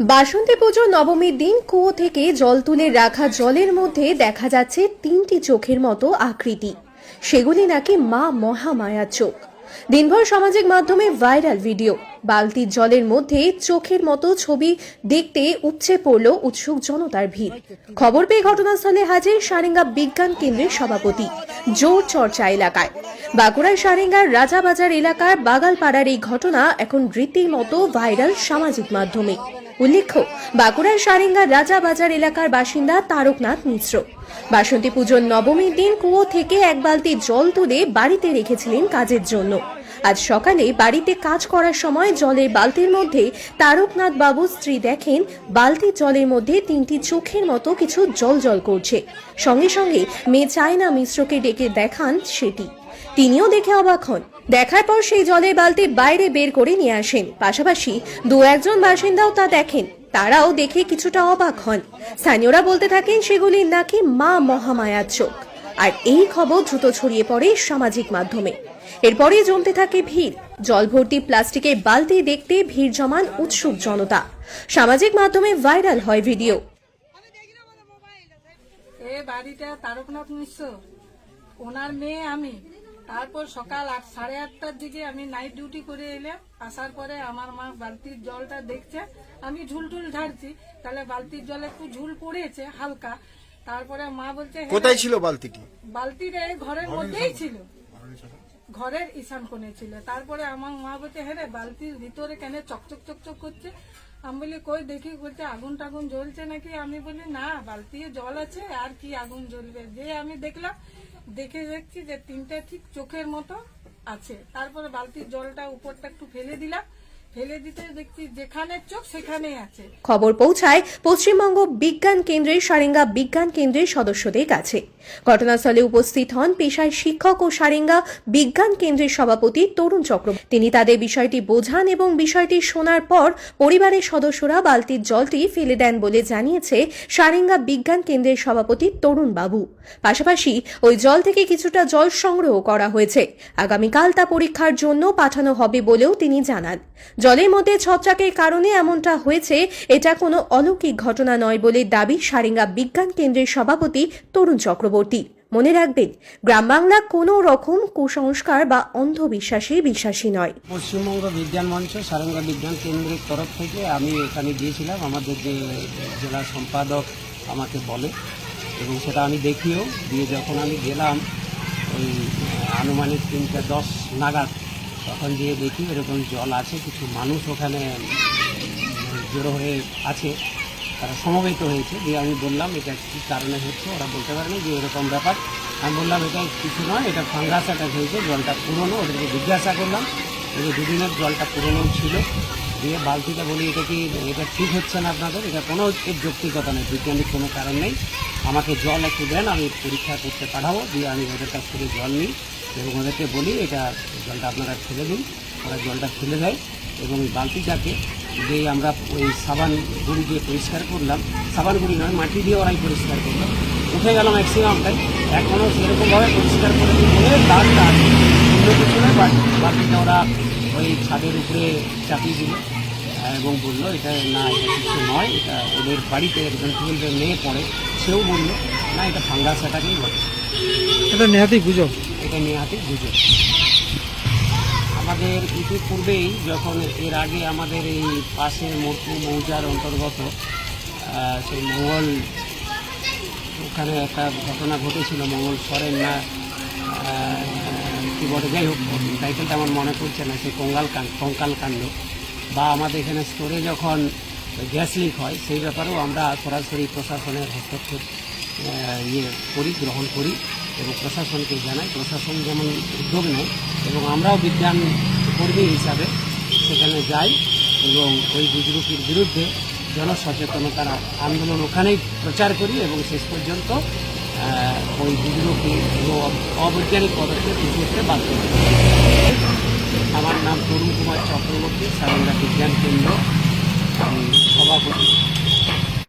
বাসন্তী পুজো নবমীর দিন কুয়ো থেকে জল তুলে রাখা জলের মধ্যে দেখা যাচ্ছে তিনটি চোখের মতো আকৃতি। সেগুলি নাকি মা মহামায়ার চোখ। দিনভর সামাজিক মাধ্যমে ভাইরাল ভিডিও। বালতির জলের মধ্যে চোখের মতো ছবি দেখতে উপচে পড়ল উৎসুক জনতার ভিড়। খবর পেয়ে ঘটনাস্থলে হাজির সারেঙ্গা বিজ্ঞান কেন্দ্রের সভাপতি, জোর চর্চা এলাকায়। বাঁকুড়ার সারেঙ্গার রাজাবাজার এলাকার বাগালপাড়ার এই ঘটনা এখন রীতির মতো ভাইরাল সামাজিক মাধ্যমে। উল্লেখ্য, বাঁকুড়ার সারেঙ্গার রাজাবাজার এলাকার বাসিন্দা তারকনাথ মিশ্র। বাসন্তী পুজোর নবমীর দিন কুয়ো থেকে এক বালতি জল তুলে বাড়িতে রেখেছিলেন কাজের জন্য। আজ সকালে বাড়িতে কাজ করার সময় জলের বালতির মধ্যে তারকনাথ বাবুর স্ত্রী দেখেন বালতির জলের মধ্যে তিনটি চোখের মতো কিছু জল জল করছে। সঙ্গে সঙ্গে মেয়ে চায়না মিশ্রকে ডেকে দেখান সেটি। তিনিও দেখে অবাক হন। দেখার পর সেই জলের বালতি বাইরে বের করে নিয়ে আসেন। পাশাপাশি দু একজন বাসিন্দাও তা দেখেন। তারাও দেখে কিছুটা অবাক হন। স্থানীয়রা বলতে থাকেন, সেগুলি নাকি মা মহামায়ার চোখ। আর এই খবর দ্রুত ছড়িয়ে পড়ে সামাজিক মাধ্যমে। এরপরে জমতে থাকে ভিড়। জল ভর্তি প্লাস্টিকের বালতি দেখতে ভিড় জমান উৎসুক জনতা। সামাজিক মাধ্যমে ভাইরাল হয় ভিডিও। এ বাড়িটা তারকনাথ মিশ্র। ওনার মেয়ে আমি। তারপর সকাল আট সাড়ে আটটার দিকে আমি নাইট ডিউটি করে এলাম। আসার পরে আমার মা বালতির জলটা দেখছে। আমি ঝুলটুল ঝাড়ছি। তাহলে বালতির জলে একটু ঝুল পড়েছে হালকা। তারপরে মা বলছে "হ্যাঁ, কোথায় ছিল বালতিটি? বালতির এই ঘরের মধ্যেই ছিল। ঘরের ঈশান কোণে ছিল। তারপরে আমার মা বলছে হ্যাঁ রে, বালতির ভিতরে কেন চকচক চকচক করছে? আমি বলি, কই দেখি? বলছে, আগুন টাগুন জ্বলছে নাকি? আমি বলি, না বালতি জল আছে, আর কি আগুন জ্বলবে? যে আমি দেখলাম, দেখে দেখছি যে তিনটা ঠিক চোখের মতো আছে। তারপরে বালতির জলটা উপরটা একটু ফেলে দিলাম। খবর পৌঁছায় পশ্চিমবঙ্গ বিজ্ঞান কেন্দ্রের সারেঙ্গা বিজ্ঞান কেন্দ্রের সদস্যদের কাছে। ঘটনাস্থলে উপস্থিত হন পেশায় শিক্ষক ও সারেঙ্গা বিজ্ঞান কেন্দ্রের সভাপতি তরুণ চক্র। তিনি তাদের বিষয়টি বোঝান এবং বিষয়টি শোনার পর পরিবারের সদস্যরা বালতির জলটি ফেলে দেন বলে জানিয়েছে সারেঙ্গা বিজ্ঞান কেন্দ্রের সভাপতি তরুণ বাবু। পাশাপাশি ওই জল থেকে কিছুটা জল সংগ্রহ করা হয়েছে। আগামীকাল তা পরীক্ষার জন্য পাঠানো হবে বলেও তিনি জানান। জলের মধ্যে ছত্রাকের কারণে এমনটা হয়েছে, এটা কোনো অলৌকিক ঘটনা নয় বলে দাবি সারেঙ্গা বিজ্ঞান কেন্দ্রের সভাপতি তরুণ চক্রবর্তী। মনে রাখবেন, গ্রাম বাংলা কোনো রকম কুসংস্কার বা অন্ধবিশ্বাসে বিশ্বাসী নয়। পশ্চিমবঙ্গ বিজ্ঞান মঞ্চ, সারেঙ্গা বিজ্ঞান কেন্দ্রের তরফ থেকে আমি এখানে গিয়েছিলাম, আমাদের যে জেলা সম্পাদক আমাকে বলে, এবং সেটা আমি দেখিও। দিয়ে যখন আমি গেলাম, ওই আনুমানিক তিনটে দশ নাগাদ তখন গিয়ে দেখি, এরকম জল আছে, কিছু মানুষ ওখানে জড়ো হয়ে আছে, তারা সমবেত হয়েছে। দিয়ে আমি বললাম, এটা কী কারণে হচ্ছে? ওরা বলতে পারেনি যে এরকম ব্যাপার। আমি বললাম, এটা কিছু নয়, এটা ফাঙ্গাস অ্যাটাক হয়েছে, জলটা পুরনো, ওদেরকে জিজ্ঞাসা করলাম। দুদিনের জলটা পুরনো ছিল। দিয়ে বালতিটা বলি, এটা কি এটা ঠিক হচ্ছে না আপনাদের? এটা কোনো এর যৌক্তিকতা নেই বৈজ্ঞানিক কোনো কারণ নেই। আমাকে জল একটু দেন, আমি পরীক্ষা করতে পাঠাবো, দিয়ে আমি ওদের কাছ থেকে জল নিই। এবং ওদেরকে বলি, এটা জলটা আপনারা ফেলে দিন। ওরা জলটা ফেলে দেয়। এবং বালতিটাকে যে আমরা ওই সাবান গুঁড়ি দিয়ে পরিষ্কার করলাম, সাবান গুঁড়ি নয়, মাটি দিয়ে ওরাই পরিষ্কার করলাম উঠে গেল ম্যাক্সিমামটাই। এখনও সেরকমভাবে পরিষ্কার করে বলে দাগটা আছে। অন্য কিছু নয় ওরা ওই ছাদের উপরে চাপিয়ে দিল। এবং বলল এটা না এটা কিছু নয় এটা ওদের বাড়িতে একজন টুয়েলভের মেয়ে পড়ে। সেও বলল না এটা ফাঙ্গাস অ্যাটাকেই বলে এটা নেহাতি গুজব। এটা নিয়ে হাতে বুঝে আমাদের ইতিপূর্বেই যখন এর আগে আমাদের এই পাশে মূর্তি মৌজার অন্তর্গত সেই মঙ্গল ওখানে একটা ঘটনা ঘটেছিল মঙ্গল সরেন না কি বলে যাই হোক টাইটেলটা আমার মনে পড়ছে না সেই কঙ্গাল কাণ্ড কঙ্কাল কাণ্ড বা আমাদের এখানে স্টোরে যখন গ্যাস লিক হয়, সেই ব্যাপারেও আমরা সরাসরি প্রশাসনের হস্তক্ষেপ ইয়ে করি, গ্রহণ করি এবং প্রশাসনকে জানাই। প্রশাসন যেমন উদ্যোগ নেয় এবং আমরাও বিজ্ঞান কর্মী হিসাবে সেখানে যাই এবং ওই বুজরুকির বিরুদ্ধে জনসচেতনতার আন্দোলন ওখানেই প্রচার করি এবং শেষ পর্যন্ত ওই বুজরুকি এবং অবৈজ্ঞানিক পদক্ষেপ করতে বাধ্য আমার নাম তরুণ কুমার চক্রবর্তী সারেঙ্গা বিজ্ঞান কেন্দ্র আমি সভাপতি।